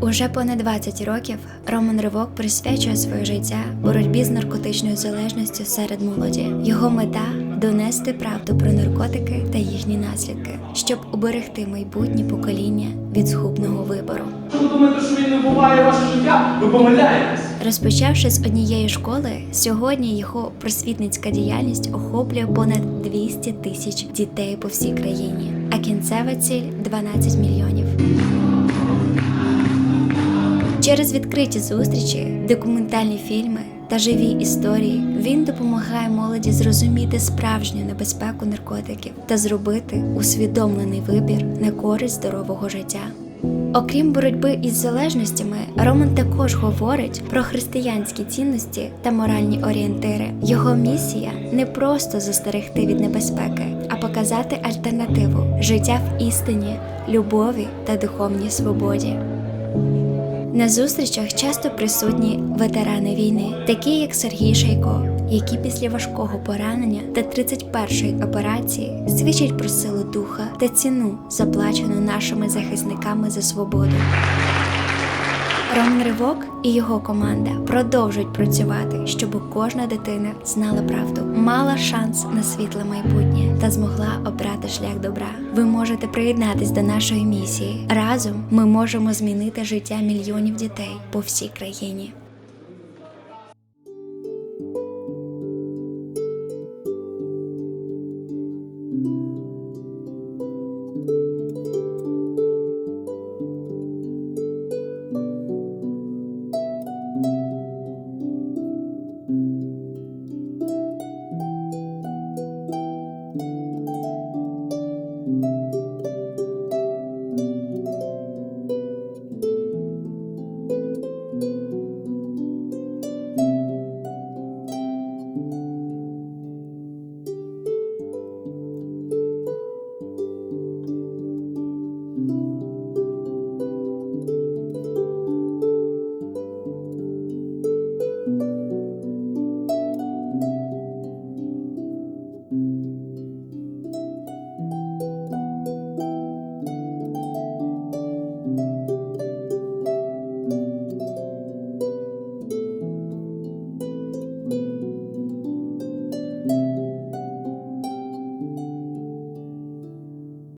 Уже понад 20 років Роман Ривок присвячує своє життя боротьбі з наркотичною залежністю серед молоді. Його мета донести правду про наркотики та їхні наслідки, щоб уберегти майбутнє покоління від згубного вибору. Ви думаєте, що він не вбиває ваше життя, ви помиляєтесь. Розпочавши з однієї школи, сьогодні його просвітницька діяльність охоплює понад 200 тисяч дітей по всій країні, а кінцева ціль 12 мільйонів. Через відкриті зустрічі, документальні фільми та живі історії він допомагає молоді зрозуміти справжню небезпеку наркотиків та зробити усвідомлений вибір на користь здорового життя. Окрім боротьби із залежностями, Роман також говорить про християнські цінності та моральні орієнтири. Його місія не просто застерегти від небезпеки, а показати альтернативу життя в істині, любові та духовній свободі. На зустрічах часто присутні ветерани війни, такі як Сергій Шайко, які після важкого поранення та 31-ї операції свідчать про силу духа та ціну, заплачену нашими захисниками за свободу. Роман Ривок і його команда продовжують працювати, щоб кожна дитина знала правду, мала шанс на світле майбутнє та змогла обрати шлях добра. Ви можете приєднатись до нашої місії. Разом ми можемо змінити життя мільйонів дітей по всій країні.